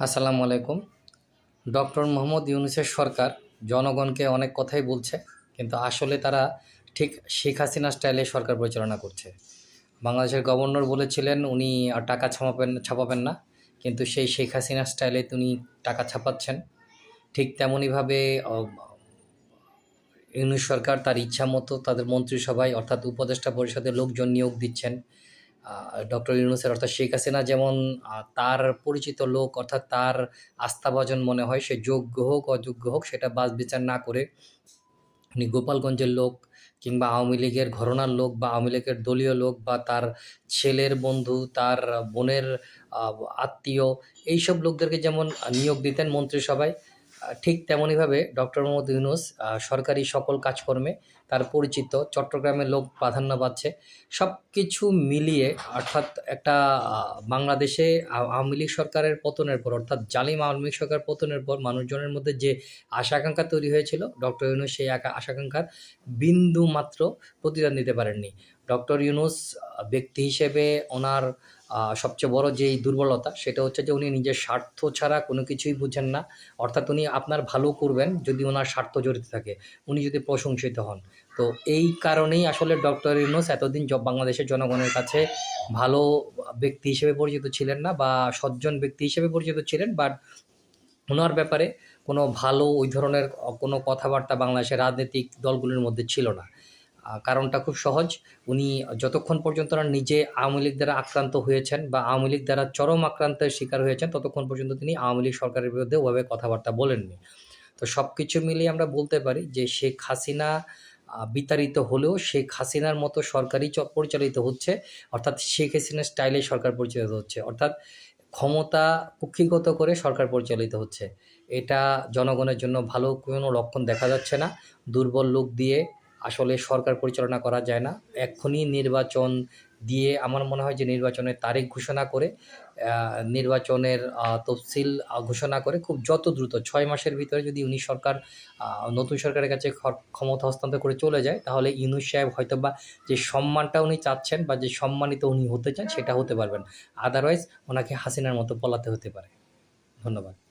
আসসালামু আলাইকুম। ডক্টর মোহাম্মদ ইউনুসের সরকার জনগণকে অনেক কথাই বলছে, কিন্তু আসলে তারা ঠিক শেখ হাসিনা স্টাইলে সরকার পরিচালনা করছে। বাংলাদেশের গভর্নর বলেছিলেন, উনি টাকা ছাপাবেন ছাপাবেন না। কিন্তু সেই শেখ হাসিনা স্টাইলে তিনি টাকা ছাপাচ্ছেন। ঠিক তেমনইভাবে ইউনুস সরকার তার ইচ্ছা মতো তাদের মন্ত্রিসভায়, অর্থাৎ উপদেষ্টা পরিষদে লোকজন নিয়োগ দিচ্ছেন। ডক্টর ইউনুসের অর্থাৎ শেখ হাসিনা যেমন তার পরিচিত লোক অর্থাৎ তার আস্থাভাজন মনে হয়, সে যোগ্য হোক, অযোগ্য হোক, সেটা বাস বিচার না করে উনি গোপালগঞ্জের লোক কিংবা আওয়ামী লীগের ঘরনার লোক বা আওয়ামী লীগের দলীয় লোক বা তার ছেলের বন্ধু, তার বোনের আত্মীয়, এইসব লোকদেরকে যেমন নিয়োগ দিতেন মন্ত্রিসভায় ঠিক তেমনইভাবে ডক্টর মোহাম্মদ ইউনুস সরকারি সকল কাজকর্মে তার পরিচিত চট্টগ্রামের লোক প্রাধান্য পাচ্ছে। সব কিছু মিলিয়ে, অর্থাৎ একটা বাংলাদেশে আওয়ামী লীগ সরকারের পতনের পর, অর্থাৎ জালিম আওয়ামী লীগ সরকার পতনের পর মানুষজনের মধ্যে যে আশা আকাঙ্ক্ষা তৈরি হয়েছিল, ডক্টর ইউনুস সেই আকা- আশা আকাঙ্ক্ষার বিন্দু মাত্র প্রতিদান দিতে পারেননি। ডক্টর ইউনুস ব্যক্তি হিসেবে ওনার সবচেয়ে বড় যেই দুর্বলতা, সেটা হচ্ছে যে উনি নিজের স্বার্থ ছাড়া কোনো কিছুই বুঝেন না। অর্থাৎ উনি আপনার ভালো করবেন যদি ওনার স্বার্থ জড়িত থাকে। উনি যদি প্রশংসিত হন। তো এই কারণেই আসলে ডক্টর ইউনুস এতদিন বাংলাদেশের জনগণের কাছে ভালো ব্যক্তি হিসেবে পরিচিত ছিলেন না বা সজ্জন ব্যক্তি হিসেবে পরিচিত ছিলেন, বাট ওনার ব্যাপারে কোনো ভালো ওই ধরনের কোনো কথাবার্তা বাংলাদেশের রাজনৈতিক দলগুলির মধ্যে ছিল না। কারণটা খুব সহজ। উনি যতক্ষণ পর্যন্ত না নিজে আওয়ামী লীগ দ্বারা আক্রান্ত হয়েছেন বা আওয়ামী লীগ দ্বারা চরম আক্রান্তের শিকার হয়েছেন, ততক্ষণ পর্যন্ত তিনি আওয়ামী লীগ সরকারের বিরুদ্ধে ওভাবে কথাবার্তা বলেননি। তো সব কিছু মিলিয়ে আমরা বলতে পারি যে শেখ হাসিনা বিতাড়িত হলেও শেখ হাসিনার মতো সরকারই পরিচালিত হচ্ছে, অর্থাৎ শেখ হাসিনার স্টাইলে সরকার পরিচালিত হচ্ছে, অর্থাৎ ক্ষমতা কুক্ষিগত করে সরকার পরিচালিত হচ্ছে। এটা জনগণের জন্য ভালো কোনো লক্ষণ দেখা যাচ্ছে না। দুর্বল লোক দিয়ে আসলে সরকার পরিচালনা করা যায় না। এক্ষুনি নির্বাচন দিয়ে আমার মনে হয় যে নির্বাচনের তারিখ ঘোষণা করে নির্বাচনের তফসিল ঘোষণা করে খুব যত দ্রুত ছয় মাসের ভিতরে যদি উনি সরকার নতুন সরকারের কাছে ক্ষমতা হস্তান্তর করে চলে যায়, তাহলে ইউনুস সাহেব হয়তো বা যে সম্মানটা উনি চাচ্ছেন বা যে সম্মানিত উনি হতে চান সেটা হতে পারবেন। আদারওয়াইজ ওনাকে হাসিনার মতো পলাতে হতে পারে। ধন্যবাদ।